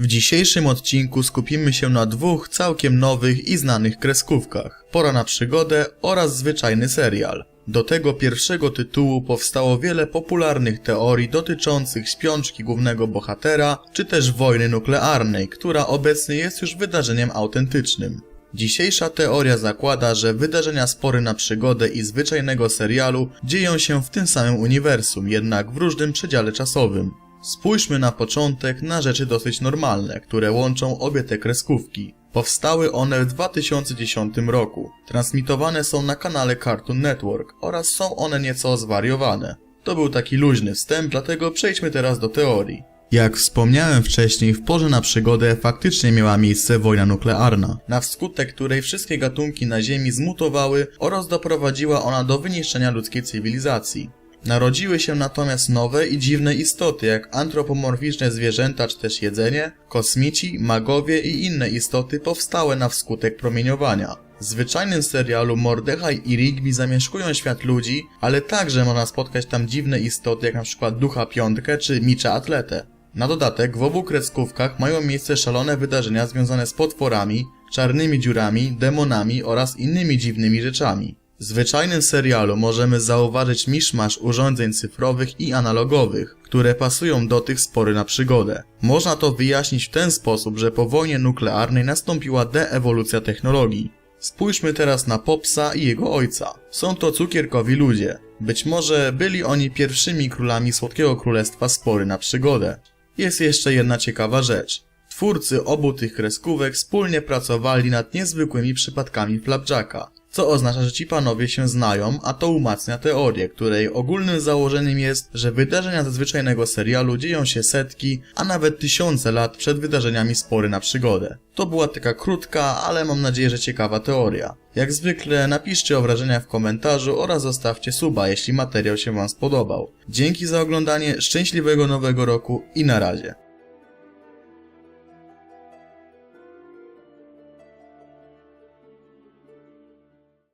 W dzisiejszym odcinku skupimy się na dwóch całkiem nowych i znanych kreskówkach. Pora na przygodę oraz zwyczajny serial. Do tego pierwszego tytułu powstało wiele popularnych teorii dotyczących śpiączki głównego bohatera, czy też wojny nuklearnej, która obecnie jest już wydarzeniem autentycznym. Dzisiejsza teoria zakłada, że wydarzenia spory na przygodę i zwyczajnego serialu dzieją się w tym samym uniwersum, jednak w różnym przedziale czasowym. Spójrzmy na początek na rzeczy dosyć normalne, które łączą obie te kreskówki. Powstały one w 2010 roku. Transmitowane są na kanale Cartoon Network oraz są one nieco zwariowane. To był taki luźny wstęp, dlatego przejdźmy teraz do teorii. Jak wspomniałem wcześniej, w porze na przygodę faktycznie miała miejsce wojna nuklearna, na wskutek której wszystkie gatunki na Ziemi zmutowały oraz doprowadziła ona do wyniszczenia ludzkiej cywilizacji. Narodziły się natomiast nowe i dziwne istoty, jak antropomorficzne zwierzęta czy też jedzenie, kosmici, magowie i inne istoty powstałe na wskutek promieniowania. W zwyczajnym serialu Mordechai i Rigby zamieszkują świat ludzi, ale także można spotkać tam dziwne istoty jak przykład Ducha Piątkę czy Micza Atletę. Na dodatek w obu kreskówkach mają miejsce szalone wydarzenia związane z potworami, czarnymi dziurami, demonami oraz innymi dziwnymi rzeczami. Zwyczajnym serialu możemy zauważyć miszmasz urządzeń cyfrowych i analogowych, które pasują do tych spory na przygodę. Można to wyjaśnić w ten sposób, że po wojnie nuklearnej nastąpiła deewolucja technologii. Spójrzmy teraz na Popsa i jego ojca. Są to cukierkowi ludzie. Być może byli oni pierwszymi królami Słodkiego Królestwa Spory na przygodę. Jest jeszcze jedna ciekawa rzecz. Twórcy obu tych kreskówek wspólnie pracowali nad niezwykłymi przypadkami Flapjacka, co oznacza, że ci panowie się znają, a to umacnia teorię, której ogólnym założeniem jest, że wydarzenia ze zwyczajnego serialu dzieją się setki, a nawet tysiące lat przed wydarzeniami spory na przygodę. To była taka krótka, ale mam nadzieję, że ciekawa teoria. Jak zwykle napiszcie o wrażeniach w komentarzu oraz zostawcie suba, jeśli materiał się wam spodobał. Dzięki za oglądanie, szczęśliwego nowego roku i na razie.